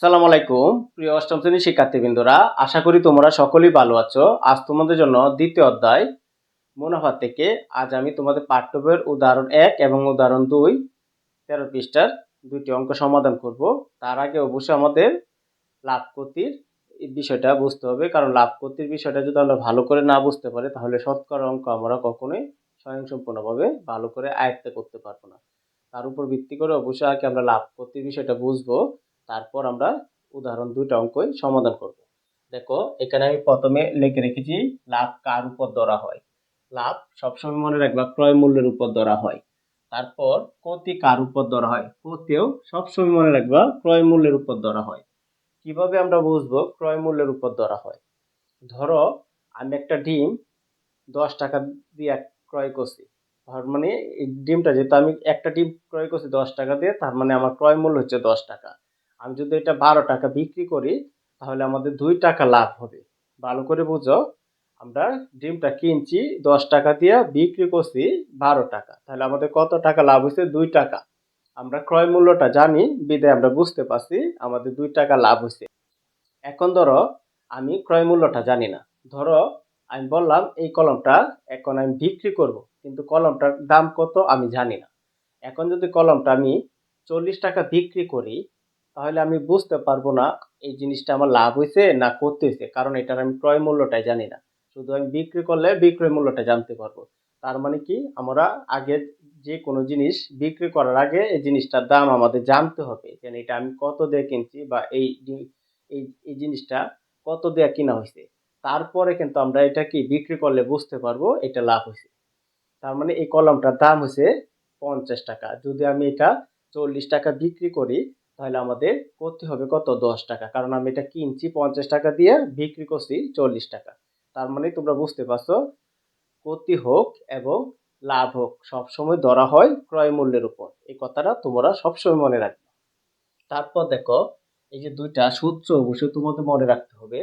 আসসালামু আলাইকুম। প্রিয় অষ্টম শ্রেণির শিক্ষার্থীবৃন্দরা, আশা করি তোমরা সকলেই ভালো আছো। আজ তোমাদের জন্য দ্বিতীয় অধ্যায় মুনাফা থেকে। আজ আমি তোমাদের পাঠ্য বইয়ের উদাহরণ এক এবং উদাহরণ দুই, তেরো পৃষ্ঠার দুইটি অঙ্ক সমাধান করব। তার আগে অবশ্যই আমাদের লাভ ক্ষতির বিষয়টা বুঝতে হবে। কারণ লাভ ক্ষতির বিষয়টা যদি আমরা ভালো করে না বুঝতে পারি, তাহলে শতকরা অঙ্ক আমরা কখনোই স্বয়ংসম্পূর্ণভাবে ভালো করে আয়ত্ত করতে পারব না। তার উপর ভিত্তি করে অবশ্যই আগে আমরা লাভ ক্ষতির বিষয়টা বুঝব। তারপর আমরা উদাহরণ দুইটা অঙ্কই সমাধান করব। দেখো, এখানে আমি প্রথমে লিখে রেখেছি, লাভ কার উপর ধরা হয়? লাভ সবসময় মনে রাখবা, ক্রয় মূল্যের উপর ধরা হয়। তারপর ক্ষতি কার উপর ধরা হয়? ক্ষতিও সবসময় মনে রাখবা, ক্রয় মূল্যের উপর ধরা হয়। কীভাবে আমরা বুঝব ক্রয় মূল্যের উপর ধরা হয়? ধরো, আমি একটা ডিম দশ টাকা দিয়ে ক্রয় করছি। তার মানে এই ডিমটা যেহেতু আমি একটা ডিম ক্রয় করছি দশ টাকা দিয়ে, তার মানে আমার ক্রয় মূল্য হচ্ছে দশ টাকা। আমি যদি এটা বারো টাকা বিক্রি করি, তাহলে আমাদের দুই টাকা লাভ হবে। ভালো করে বুঝো, আমরা ডিমটা কিনছি, দশ টাকা দিয়ে বিক্রি করছি বারো টাকা। তাহলে আমাদের কত টাকা লাভ হয়েছে? দুই টাকা। আমরা ক্রয় মূল্যটা জানি, বিদায় আমরা বুঝতে পারছি, আমাদের দুই টাকা লাভ হয়েছে। এখন ধরো, আমি ক্রয় মূল্যটা জানি না। ধরো, আমি বললাম এই কলমটা এখন আমি বিক্রি করব, কিন্তু কলমটার দাম কত আমি জানি না। এখন যদি কলমটা আমি চল্লিশ টাকা বিক্রি করি তাহলে আমি বুঝতে পারব না এই জিনিসটা আমার লাভ হয়েছে না করতে হয়েছে কারণ এটার আমি ক্রয় মূল্যটাই জানি না। শুধু আমি বিক্রি করলে বিক্রয় মূল্যটা জানতে পারব। তার মানে কি? আমরা আগে যে কোনো জিনিস বিক্রি করার আগে এই জিনিসটার দাম আমাদের জানতে হবে যেন এটা আমি কত দিয়ে কিনছি বা এই এই জিনিসটা কত দিয়ে কিনা হয়েছে তারপরে কিন্তু আমরা এটা কি বিক্রি করলে বুঝতে পারব এটা লাভ হয়েছে তার মানে এই কলমটার দাম হচ্ছে পঞ্চাশ টাকা। যদি আমি এটা চল্লিশ টাকা বিক্রি করি তাহলে আমাদের করতে হবে কত? দশ টাকা। কারণ আমি এটা কিনছি পঞ্চাশ টাকা দিয়ে, বিক্রি করছি চল্লিশ টাকা। তার মানে তোমরা বুঝতে পারছ, ক্ষতি হোক এবং লাভ হোক সবসময় ধরা হয় ক্রয় মূল্যের উপর। এই কথাটা তোমরা সবসময় মনে রাখবে। তারপর দেখো, এই যে দুইটা সূত্র অবশ্যই তোমাদের মনে রাখতে হবে।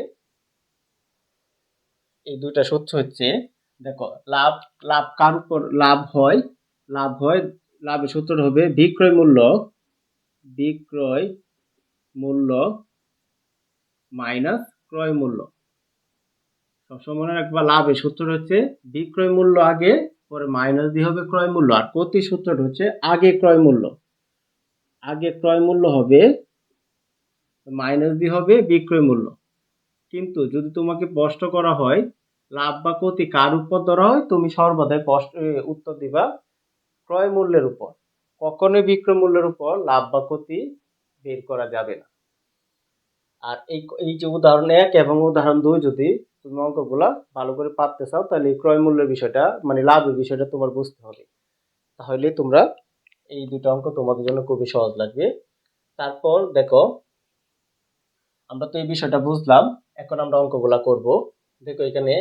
এই দুইটা সূত্র হচ্ছে, দেখো, লাভ লাভ কার উপর লাভ হয়? লাভ হয়, লাভের সূত্রটা হবে বিক্রয় মূল্য বিক্রয় মূল্য মাইনাস ক্রয় মূল্য। সবসময় মনে রাখবা লাভের সূত্রটা হচ্ছে বিক্রয় মূল্য আগে, পরে মাইনাস দিয়ে হবে ক্রয় মূল্য, আর প্রতি সূত্রটা হচ্ছে আগে ক্রয় মূল্য। আগে ক্রয় মূল্য হবে, মাইনাস দিয়ে হবে বিক্রয় মূল্য। কিন্তু যদি তোমাকে স্পষ্ট করা হয়, লাভ বা ক্ষতি কার উপর ধরা হয়, তুমি সর্বদাই উত্তর দিবা ক্রয় মূল্যের উপর। কখনোই বিক্রয় মূল্যের উপর লাভ বা ক্ষতি বের করা যাবে না। আর এই এই যে উদাহরণ এক এবং উদাহরণ দুই যদি তুমি অঙ্কগুলা ভালো করে পারতে চাও, তাহলে এই ক্রয় মূল্যের বিষয়টা মানে লাভের বিষয়টা তোমার বুঝতে হবে। তাহলে তোমরা এই দুটো অঙ্ক তোমাদের জন্য খুবই সহজ লাগবে। তারপর দেখো, আমরা তো এই বিষয়টা বুঝলাম, এখন আমরা অঙ্কগুলা করব। দেখো এখানে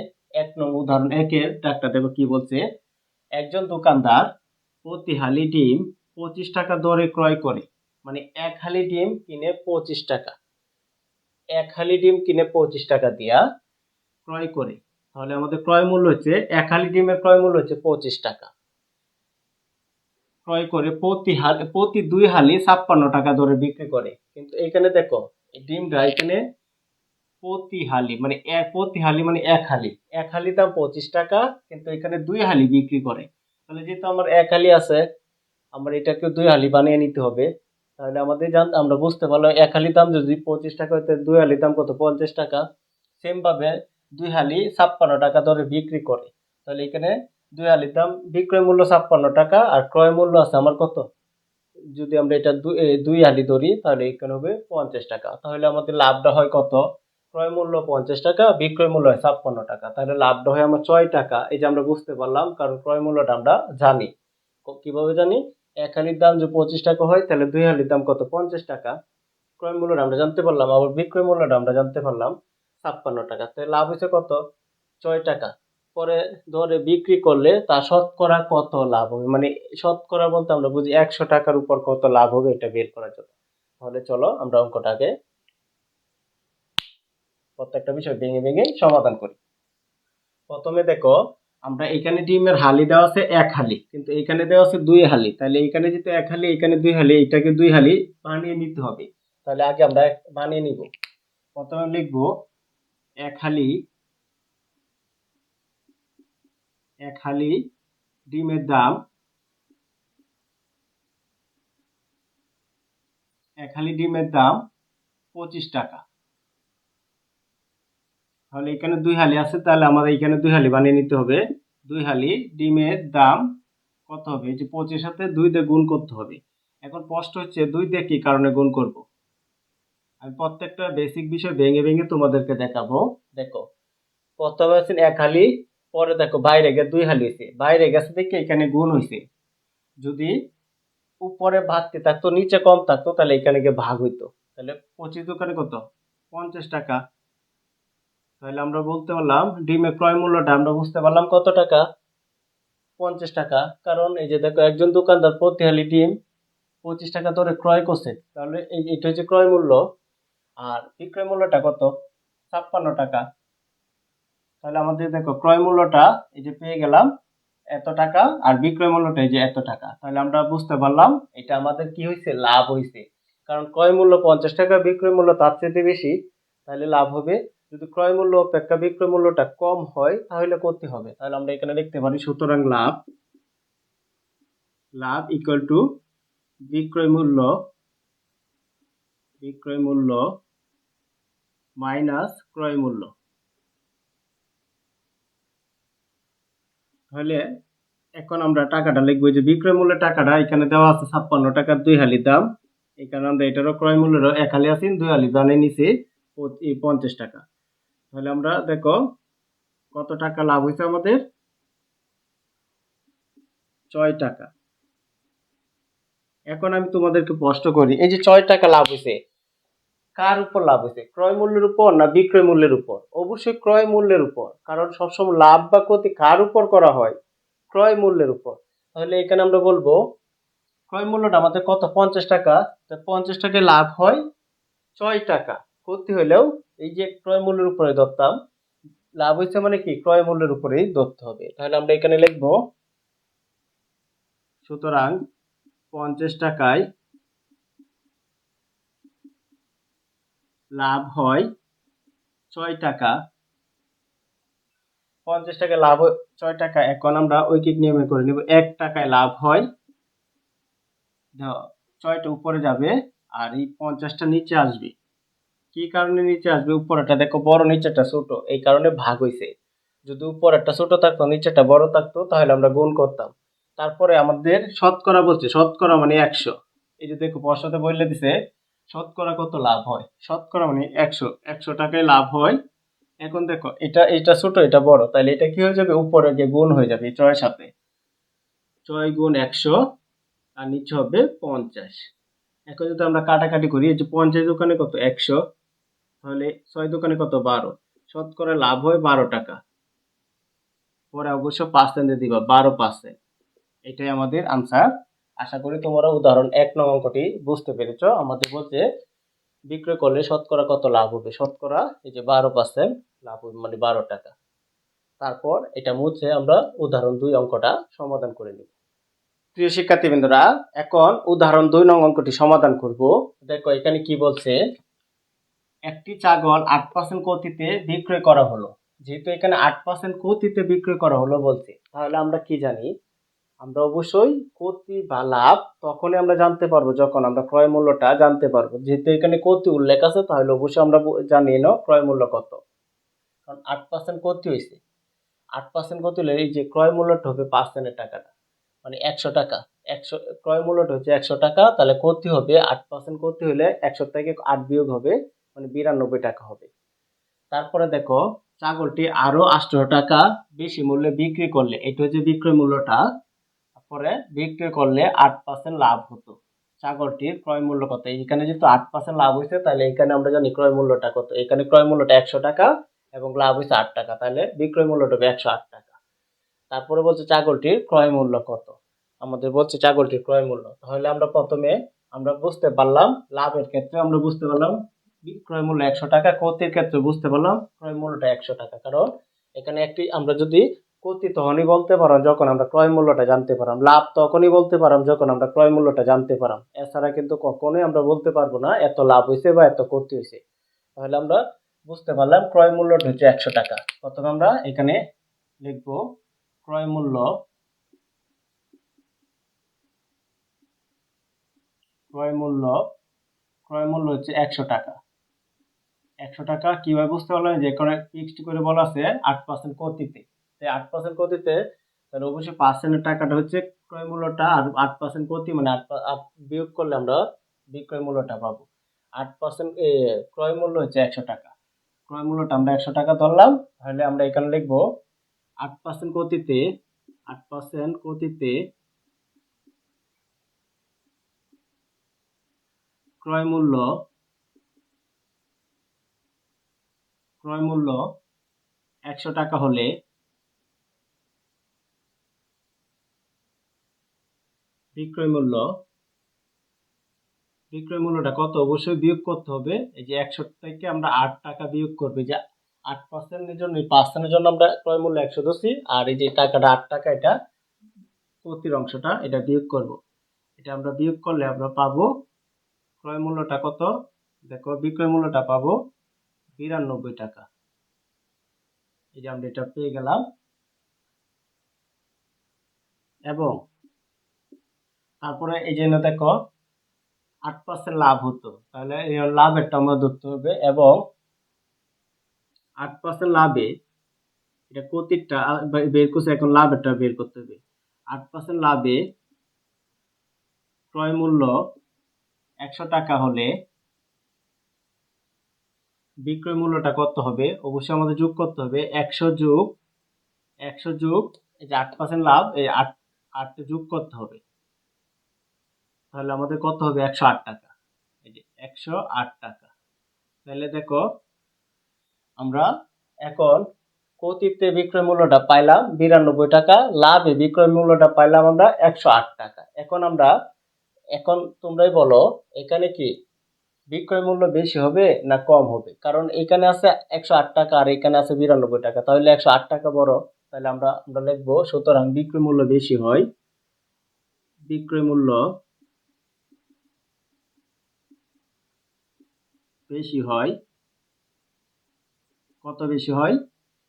এক নং উদাহরণ একের, একটা দেখো কি বলছে, একজন দোকানদার প্রতি হালি ডিম পঁচিশ টাকা দরে ক্রয় করে। মানে এক হালি ডিম কিনে পঁচিশ টাকা। এক হালি ডিম কিনে পঁচিশ টাকা দিয়া ক্রয় করে। তাহলে আমাদের ক্রয় মূল্য হচ্ছে, এক হালি ডিমের ক্রয় মূল্য হচ্ছে পঁচিশ টাকা। ক্রয় করে প্রতি হালি, প্রতি দুই হালি ছাপ্পান্ন টাকা দরে বিক্রি করে। কিন্তু এখানে দেখো ডিমটা এখানে প্রতি হালি মানে এক প্রতি হালি মানে এক হালি। এক হালি দাম পঁচিশ টাকা, কিন্তু এখানে দুই হালি বিক্রি করে। তাহলে যেহেতু আমার এক হালি আছে আমার এটাকে দুই হালি বানিয়ে নিতে হবে। তাহলে আমাদের জান, আমরা বুঝতে পারলাম, এক হালি দাম যদি পঁচিশ টাকা হইতে, দুই হালি দাম কত? পঞ্চাশ টাকা। সেমভাবে দুই হালি ছাপ্পান্ন টাকা দরে বিক্রি করে। তাহলে এখানে দুই হালির দাম, বিক্রয় মূল্য ছাপ্পান্ন টাকা আর ক্রয় মূল্য আছে আমার কত? যদি আমরা এটা দুই হালি ধরি, তাহলে এখানে হবে পঞ্চাশ টাকা। তাহলে আমাদের লাভটা হয় কত? ক্রয় মূল্য পঞ্চাশ টাকা, বিক্রয় মূল্য হয় ছাপ্পান্ন টাকা। তাহলে লাভটা হয় আমার ছয় টাকা। এই যে আমরা বুঝতে পারলাম, কারণ ক্রয় মূল্যটা আমরা জানি। কীভাবে জানি? এক হালির দাম যদি পঁচিশ টাকা হয়, তাহলে দুই হালির দাম কত? পঞ্চাশ টাকা। ক্রয় মূল্যটা আমরা জানতে পারলাম, আবার বিক্রয় মূল্যটা আমরা জানতে পারলাম, ছাপ্পান্ন টাকা। তাহলে লাভ হয়েছে কত? ছয় টাকা। পরে ধরে বিক্রি করলে তা শতকরা কত লাভ হবে? মানে শতকরা বলতে আমরা বুঝি একশো টাকার উপর কত লাভ হবে এটা বের করার জন্য। তাহলে চলো আমরা অঙ্কটাকে প্রত্যেকটা বিষয় ভেঙে ভেঙে সমাধান করি। প্রথমে দেখো আমরা এখানে ডিমের হালি দেওয়া আছে এক হালি, কিন্তু এখানে দেওয়া আছে দুই হালি। তাহলে এখানে যেহেতু এক হালি, এখানে দুই হালি, এটাকে দুই হালি বানিয়ে নিতে হবে। তাহলে আগে আমরা বানিয়ে নিব। প্রথমে লিখব এক হালি এক হালি ডিমের দাম এক হালি ডিমের দাম পঁচিশ টাকা। তাহলে এখানে দুই হালি আছে, তাহলে আমাদের এখানে দুই হালি বানিয়ে নিতে হবে। দুই হালি, ডিমের দাম কত হবে? যে পঁচিশ সাথে দুই দিয়ে গুণ করতে হবে। এখন প্রশ্ন হচ্ছে, দুই দিয়ে কী কারণে গুণ করব? আমি প্রত্যেকটা বেসিক বিষয় ভেঙে ভেঙে তোমাদেরকে দেখাবো। দেখো, প্রথমে আছেন এক হালি, পরে দেখো বাইরে গিয়ে দুই হালি হয়েছে। বাইরে গেছে দেখে এখানে গুণ হয়েছে। যদি উপরে ভাগতে থাকতো, নিচে কম থাকতো, তাহলে এখানে গিয়ে ভাগ হইতো। তাহলে পঁচিশ দোকানে কত? পঞ্চাশ টাকা। তাহলে আমরা বলতে পারলাম, ডিমের ক্রয় মূল্যটা আমরা বুঝতে পারলাম কত টাকা? পঞ্চাশ টাকা। কারণ এই যে দেখো, একজন দোকানদার প্রতি হালি ডিম পঁচিশ টাকা ধরে ক্রয় করছে। তাহলে এই এটা হচ্ছে ক্রয় মূল্য। আর বিক্রয় মূল্যটা কত? ছাপ্পান্ন টাকা। তাহলে আমাদের দেখো, ক্রয় মূল্যটা এই যে পেয়ে গেলাম এত টাকা, আর বিক্রয় মূল্যটা এই যে এত টাকা। তাহলে আমরা বুঝতে পারলাম এটা আমাদের কি হয়েছে লাভ হয়েছে কারণ ক্রয় মূল্য পঞ্চাশ টাকা, বিক্রয় মূল্য তার চেয়ে বেশি, তাহলে লাভ হবে যদি ক্রয় মূল্য অপেক্ষা বিক্রয় মূল্যটা কম হয়, তাহলে করতে হবে। তাহলে আমরা এখানে লিখতে পারি, সুতরাং লাভ লাভ ইকুয়াল টু বিক্রয় মূল্য বিক্রয় মূল্য মাইনাস ক্রয় মূল্য। তাহলে এখন আমরা টাকাটা লিখব যে বিক্রয় মূল্যের টাকাটা এখানে দেওয়া আছে ছাপ্পান্ন টাকার দুই হালি দাম। এখানে আমরা এটারও ক্রয় মূল্যেরও এক হালি আছি, দুই হালি দানে নিচে পঞ্চাশ টাকা। তাহলে আমরা দেখো কত টাকা লাভ হয়েছে আমাদের? ছয় টাকা। এখন আমি তোমাদেরকে প্রশ্ন করি, এই যে ছয় টাকা লাভ হয়েছে, কার উপর লাভ হয়েছে? ক্রয় মূল্যের উপর না বিক্রয় মূল্যের উপর? অবশ্যই ক্রয় মূল্যের উপর, কারণ সবসময় লাভ বা ক্ষতি কার উপর করা হয়? ক্রয় মূল্যের উপর। তাহলে এখানে আমরা বলব, ক্রয় মূল্যটা আমাদের কত? পঞ্চাশ টাকা। পঞ্চাশ টাকায় লাভ হয় ছয় টাকা। ক্ষতি হলেও এই যে ক্রয় মূল্যের উপরে ধরতাম, লাভ হয়েছে মানে কি? ক্রয় মূল্যের উপরেই ধরতে হবে। তাহলে আমরা এখানে লিখব, সুতরাং পঞ্চাশ টাকায় লাভ হয় ছয় টাকা। পঞ্চাশ টাকা লাভ ছয় টাকা, এখন আমরা ঐকিক নিয়মে করে নিব, এক টাকায় লাভ হয় ছয়টা উপরে যাবে আর এই পঞ্চাশটা নিচে আসবে। কি কারণে নিচে আসবে? উপরেটা দেখো বড় নিচেটা ছোট। এই কারণে ভাগ হয়েছে যদি উপরেরটা ছোট থাকতো নিচেটা বড় থাকতো, তাহলে আমরা গুণ করতাম। তারপরে আমাদের শতকরা বলছে, শতকরা মানে একশো। এই যে দেখো, পশ্চাতে বললে দিছে, শতকরা কত লাভ হয়? শতকরা মানে একশো। একশো টাকায় লাভ হয়। এখন দেখো, এটা এটা ছোট, এটা বড়। তাহলে এটা কি হয়ে যাবে? উপরে গিয়ে গুণ হয়ে যাবে ছয়ের সাথে। ছয় গুণ একশো, আর নিচে হবে পঞ্চাশ। এখন যদি আমরা কাটাকাটি করি, এই যে পঞ্চাশ দোকানে কত? একশো। তাহলে ছয় দোকানে কত? বারো। শতকরা লাভ হয় বারো টাকা। পরে অবশ্য পার্সেন্টে দিবা, বারো পার্সেন্ট এটাই আমাদের আনসার আশা করি তোমরা উদাহরণ এক নং অঙ্কটি বুঝতে পেরেছ। আমাদের বলছে, বিক্রয় করলে শতকরা কত লাভ হবে? শতকরা, এই যে বারো পার্সেন্ট লাভ হবে মানে বারো টাকা। তারপর এটা মুছে আমরা উদাহরণ দুই অঙ্কটা সমাধান করে নিব। প্রিয় শিক্ষার্থীবৃন্দরা, এখন উদাহরণ দুই নং অঙ্কটি সমাধান করব। দেখো, এখানে কি বলছে? একটি ছাগল আট পার্সেন্ট গতিতে বিক্রয় করা হলো। যেহেতু এখানে আট পার্সেন্ট গতিতে বিক্রয় করা হলো বলছে, তাহলে আমরা কি জানি? আমরা অবশ্যই ক্ষতি বা লাভ তখনই আমরা জানতে পারব, যখন আমরা ক্রয় মূল্যটা জানতে পারব। যেহেতু এখানে ক্ষতি উল্লেখ আছে, তাহলে অবশ্যই আমরা জানিয়ে নাও ক্রয় মূল্য কত। কারণ আট পার্সেন্ট ক্ষতি হয়েছে। আট পার্সেন্ট ক্ষতি হলে এই যে ক্রয় মূল্যটা হবে পার্সেন্টের টাকাটা মানে একশো টাকা। একশো, ক্রয় মূল্যটা হচ্ছে একশো টাকা, তাহলে ক্ষতি হবে আট পার্সেন্ট ক্ষতি হলে একশো থেকে আট বিয়োগ হবে মানে বিরানব্বই টাকা হবে। তারপরে দেখো, ছাগলটি আরও আটশো টাকা বেশি মূল্যে বিক্রি করলে, এটা হচ্ছে বিক্রয় মূল্যটা পরে বিক্রি করলে আট পার্সেন্ট লাভ হতো। ছাগলটির ক্রয় মূল্য কত? এখানে যেহেতু আট পার্সেন্ট লাভ হয়েছে, তাহলে এখানে আমরা জানি ক্রয় মূল্যটা কত। এখানে ক্রয় মূল্যটা একশো টাকা এবং লাভ হয়েছে আট টাকা, তাহলে বিক্রয় মূল্যটা হবে একশো আট টাকা। তারপরে বলছে ছাগলটির ক্রয় মূল্য কত? আমাদের বলছে ছাগলটির ক্রয় মূল্য। তাহলে আমরা প্রথমে আমরা বুঝতে পারলাম, লাভের ক্ষেত্রে আমরা বুঝতে পারলাম ক্রয় মূল্য একশো টাকা ক্ষতির ক্ষেত্রে বুঝতে পারলাম ক্রয় মূল্যটা একশো টাকা। কারণ এখানে একটি আমরা যদি ক্ষতি তখনই বলতে পারাম যখন আমরা ক্রয় মূল্যটা জানতে পারাম লাভ তখনই বলতে পারাম যখন আমরা ক্রয় মূল্যটা জানতে পারাম এছাড়া কিন্তু কখনোই আমরা বলতে পারব না এত লাভ হয়েছে বা এত ক্ষতি হয়েছে তাহলে আমরা বুঝতে পারলাম ক্রয় মূল্যটা হচ্ছে একশো টাকা। প্রথমে আমরা এখানে লিখব ক্রয় মূল্য ক্রয় মূল্য ক্রয় মূল্য হচ্ছে একশো টাকা। একশো টাকা কীভাবে বুঝতে পারলাম যে এখানে ফিক্সড করে বলা আছে আট পার্সেন্ট কতিতে তাই আট পার্সেন্ট কতিতে তাহলে অবশ্যই পার্সেন্টের টাকাটা হচ্ছে ক্রয় মূল্যটা আর আট পার্সেন্ট কতি মানে আট বিয়োগ করলে আমরা বিক্রয় মূল্যটা পাবো। আট পার্সেন্ট ক্রয় মূল্য হচ্ছে একশো টাকা। ক্রয় মূল্যটা আমরা একশো টাকা ধরলাম, তাহলে আমরা এখানে লিখব আট পার্সেন্ট কতিতে আট পার্সেন্ট কতিতে ক্রয় মূল্য ক্রয় মূল্য একশো টাকা হলে বিক্রয় মূল্য, বিক্রয় মূল্যটা কত? অবশ্যই বিয়োগ করতে হবে। এই যে একশো থেকে আমরা আট টাকা বিয়োগ করবে। যে আট পার্সেন্টের জন্য পার্সেন্টের জন্য আমরা ক্রয় মূল্য একশো ধরছি। আর এই যে টাকাটা আট টাকা, এটা প্রতির অংশটা, এটা বিয়োগ করব। এটা আমরা বিয়োগ করলে আমরা পাবো। ক্রয় মূল্যটা কত? দেখো, বিক্রয় মূল্যটা পাবো বিরানব্বই টাকা। এই যে আমরা এটা পেয়ে গেলাম। এবং তারপরে এই জন্য দেখো, আট পার্সেন্ট লাভ হতো। তাহলে লাভেরটা আমরা ধরতে হবে। এবং আট পার্সেন্ট লাভে এটা প্রতিটা বের করছে, এখন লাভেরটা বের করতে হবে। আট পার্সেন্ট লাভে ক্রয় মূল্য একশো টাকা হলে বিক্রয় মূল্যটা কত হবে? অবশ্যই আমাদের যোগ করতে হবে। একশো যোগ একশো যোগ, এই যে আট পার্সেন্ট লাভ, এই আট, আটটা যোগ করতে হবে। তাহলে আমাদের কত হবে? একশো আট টাকা। এই যে একশো আট টাকা। তাহলে দেখো, আমরা এখন কতিতে বিক্রয় মূল্যটা পাইলাম বিরানব্বই টাকা, লাভে বিক্রয় মূল্যটা পাইলাম আমরা একশো আট টাকা। এখন আমরা, এখন তোমরাই বলো, এখানে কি বিক্রয় মূল্য বেশি হবে না কম হবে? কারণ এখানে আছে একশো আট টাকা আর এখানে আছে বিরানব্বই টাকা। তাহলে একশো আট টাকা বড়, তাহলে আমরা আমরা লিখব, সুতরাং বিক্রয় মূল্য বেশি হয় বিক্রয় মূল্য বেশি হয়, কত বেশি হয়?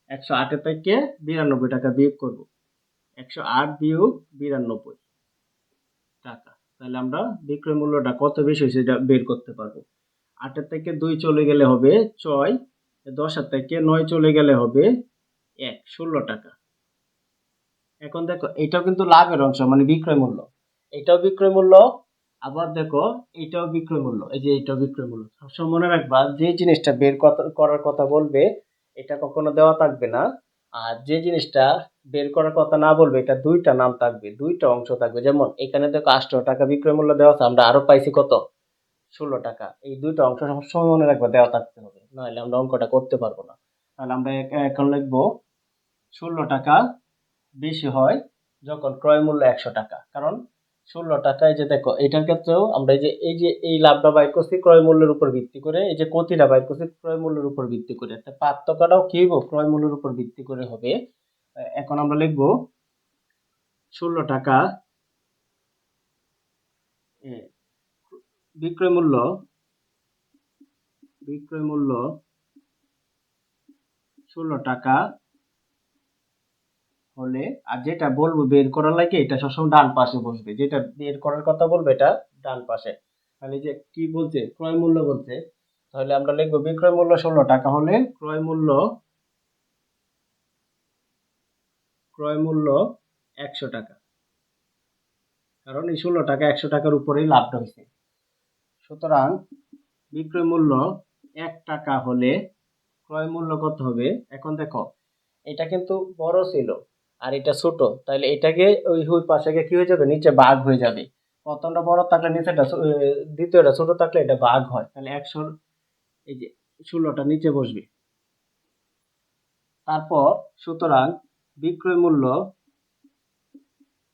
একশো আটের থেকে বিরানব্বই টাকা বিয়োগ করব। একশো আট বিয়োগ বিরানব্বই টাকা। তাহলে আমরা বিক্রয় মূল্যটা কত বেশি হয়েছে সেটা বের করতে পারব। আটের থেকে দুই চলে গেলে হবে ছয়, দশের থেকে নয় চলে গেলে হবে এক, ষোলো টাকা। এখন দেখো, এটাও কিন্তু লাভের অংশ মানে বিক্রয় মূল্য। এটাও বিক্রয় মূল্য, আবার দেখো, এটাও বিক্রয় মূল্য। এই যে এটাও বিক্রয় মূল্য। সবসময় মনে রাখবা, যে জিনিসটা বের করার কথা বলবে, এটা কখনো দেওয়া থাকবে না। আর যে জিনিসটা বের করার কথা না বলবে, এটা দুইটা নাম থাকবে, দুইটা অংশ থাকবে। যেমন, এখানে দেখো আঠারো টাকা বিক্রয় মূল্য দেওয়া আছে, আমরা আরও পাইছি কত? ষোলো টাকা। এই দুইটা অংশ সবসময় মনে রাখব, দেওয়া থাকতে হবে। নাহলে আমরা অঙ্কটা করতে পারব না। তাহলে আমরা এখন লিখব, ষোলো টাকা বেশি হয় যখন ক্রয় মূল্য একশো টাকা। কারণ ষোলো টাকায় যে দেখো, এটার ক্ষেত্রেও আমরা এই যে এই যে, এই লাভটা বাইর করছি ক্রয় মূল্যের উপর ভিত্তি করে, এই যে কতিটা বাইর করছি ক্রয় মূল্যের উপর ভিত্তি করে। পার্থক্যটাও কি হইব? ক্রয় মূল্যের উপর ভিত্তি করে হবে। এখন আমরা লিখব ষোলো টাকা বিক্রয় মূল্য বিক্রয় মূল্য ষোলো টাকা হলে আর যেটা বলব বের করার লাগে এটা সবসময় ডান পাশে বসবে। যেটা বের করার কথা বলবে এটা ডান পাশে। তাহলে যে কি বলছে? ক্রয় মূল্য বলছে। তাহলে আমরা লিখব বিক্রয় মূল্য ষোলো টাকা হলে ক্রয় মূল্য ক্রয় মূল্য একশো টাকা। কারণ এই ষোলো টাকা একশো টাকার উপরেই লাভটা হয়েছে। সুতরাং বিক্রয় মূল্য এক টাকা হলে ক্রয় মূল্য কত হবে? এখন দেখো, এটা কিন্তু বড় ছিল। আর এটা ছোট তাহলে এটাকে ওই হুই পাশে কি হয়ে যাবে? নিচে ভাগ হয়ে যাবে। প্রথমটা বড় থাকলে নিচেটা দ্বিতীয়টা ছোট থাকলে এটা ভাগ হয়। তাহলে একশোর এই যে ষোলোটা নিচে বসবে। তারপর সুতরাং বিক্রয় মূল্য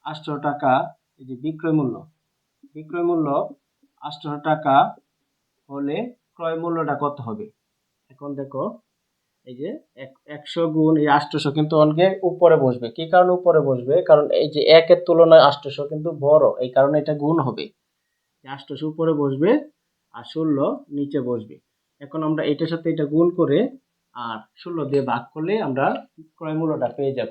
আটশো টাকা, এই যে বিক্রয় মূল্য। বিক্রয় মূল্য আটশো টাকা হলে ক্রয় মূল্যটা কত হবে? এখন দেখো এই যে এক- একশো গুণ এই আষ্টশো কিন্তু অনেকে উপরে বসবে। কি কারণে উপরে বসবে? কারণ এই যে একের তুলনায় আষ্টশো কিন্তু বড়, এই কারণে এটা গুণ হবে। আষ্টশো উপরে বসবে আর ষোলো নিচে বসবে। এখন আমরা এটার সাথে এটা গুণ করে আর ষোলো দিয়ে ভাগ করলে আমরা ক্রয় মূল্যটা পেয়ে যাব।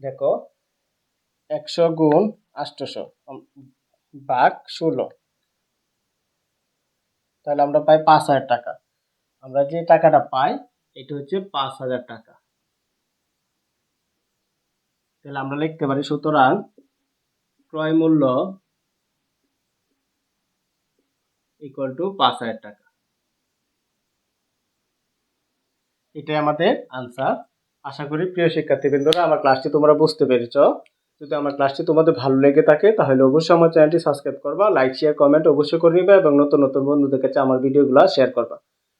দেখো, একশো গুণ আষ্টশো ভাগ ষোলো। তাহলে আমরা পাই পাঁচ হাজার টাকা। আমরা যে টাকাটা পাই, এটা হচ্ছে পাঁচ হাজার টাকা। তাহলে আমরা লিখতে পারি, সুতরাং ক্রয় মূল্য ইকুয়াল টু পাঁচ হাজার টাকা। এটাই আমাদের আনসার আশা করি প্রিয় শিক্ষার্থীবৃন্দরা, আমার ক্লাসটি তোমরা বুঝতে পেরেছ। যদি আমার ক্লাসটি তোমাদের ভালো লেগে থাকে, তাহলে অবশ্যই আমার চ্যানেলটি সাবস্ক্রাইব করবা লাইক শেয়ার কমেন্ট অবশ্যই করে নিবা এবং নতুন নতুন বন্ধুদের কাছে আমার ভিডিওগুলো শেয়ার করবা।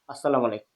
আসসালামু আলাইকুম।